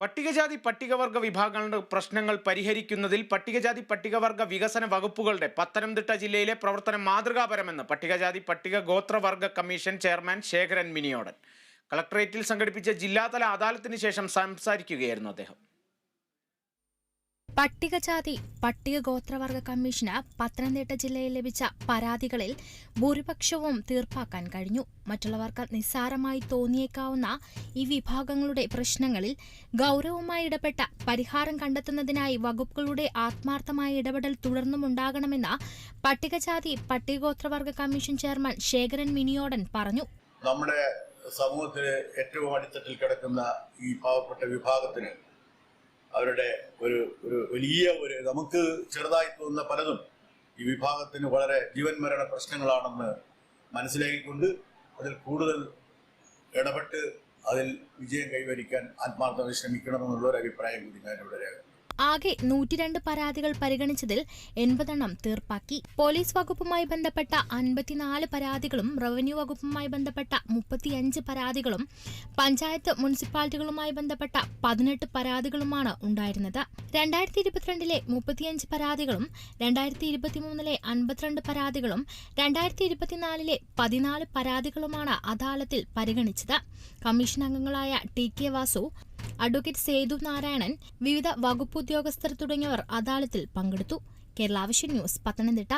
പട്ടികജാതി പട്ടികവർഗ വിഭാഗങ്ങളുടെ പ്രശ്നങ്ങൾ പരിഹരിക്കുന്നതിൽ പട്ടികജാതി പട്ടികവർഗ വികസന വകുപ്പുകളുടെ പത്തനംതിട്ട ജില്ലയിലെ പ്രവർത്തനം മാതൃകാപരമെന്ന് പട്ടികജാതി പട്ടിക ഗോത്രവർഗ കമ്മീഷൻ ചെയർമാൻ ശേഖരൻ മിനിയോടൻ. കളക്ടറേറ്റിൽ സംഘടിപ്പിച്ച ജില്ലാതല അദാലത്തിന് ശേഷം സംസാരിക്കുകയായിരുന്നു അദ്ദേഹം. പട്ടികജാതി പട്ടിക ഗോത്രവർഗ കമ്മീഷന് പത്തനംതിട്ട ജില്ലയിൽ ലഭിച്ച പരാതികളിൽ ഭൂരിപക്ഷവും തീർപ്പാക്കാൻ കഴിഞ്ഞു. മറ്റുള്ളവർക്ക് നിസ്സാരമായി തോന്നിയേക്കാവുന്ന ഈ വിഭാഗങ്ങളുടെ പ്രശ്നങ്ങളിൽ ഗൗരവമായി ഇടപെട്ട പരിഹാരം കണ്ടെത്തുന്നതിനായി വകുപ്പുകളുടെ ആത്മാർത്ഥമായ ഇടപെടൽ തുടർന്നുമുണ്ടാകണമെന്ന് പട്ടികജാതി പട്ടികഗോത്രവർഗ കമ്മീഷൻ ചെയർമാൻ ശേഖരൻ മിനിയോടൻ പറഞ്ഞു. നമ്മുടെ സമൂഹത്തിലെ ഏറ്റവും അടിത്തട്ടിൽ കിടക്കുന്ന ഈ പാവപ്പെട്ട വിഭാഗത്തിന് അവരുടെ ഒരു ഒരു വലിയ ഒരു നമുക്ക് ചെറുതായി തോന്നുന്ന പലതും ഈ വിഭാഗത്തിന് വളരെ ജീവൻ മരണ പ്രശ്നങ്ങളാണെന്ന് മനസ്സിലാക്കിക്കൊണ്ട് അതിൽ കൂടുതൽ ഇടപെട്ട് അതിൽ വിജയം കൈവരിക്കാൻ ആത്മാർത്ഥമായി ശ്രമിക്കണമെന്നുള്ള ഒരു അഭിപ്രായം കൂടി ഞാനിവിടെ രേഖ ആകെ നൂറ്റിരണ്ട് പരാതികൾ പരിഗണിച്ചതിൽ എൺപതെണ്ണം തീർപ്പാക്കി. പോലീസ് വകുപ്പുമായി ബന്ധപ്പെട്ട അൻപത്തിനാല് പരാതികളും റവന്യൂ വകുപ്പുമായി ബന്ധപ്പെട്ട മുപ്പത്തിയഞ്ച് പരാതികളും പഞ്ചായത്ത് മുനിസിപ്പാലിറ്റികളുമായി ബന്ധപ്പെട്ട പതിനെട്ട് പരാതികളുമാണ് ഉണ്ടായിരുന്നത്. രണ്ടായിരത്തി ഇരുപത്തിരണ്ടിലെ മുപ്പത്തിയഞ്ച് പരാതികളും രണ്ടായിരത്തി ഇരുപത്തിമൂന്നിലെ അൻപത്തിരണ്ട് പരാതികളും രണ്ടായിരത്തി ഇരുപത്തിനാലിലെ പതിനാല് പരാതികളുമാണ് അദാലത്തിൽ പരിഗണിച്ചത്. കമ്മീഷൻ അംഗങ്ങളായ T K Vasu advocate Sethu Narayanan വിവിധ വകുപ്പ് ഉദ്യോഗസ്ഥർ തുടങ്ങിയവർ അദാലത്തിൽ പങ്കെടുത്തു. കേരളാവിഷൻ ന്യൂസ് പത്തനംതിട്ട.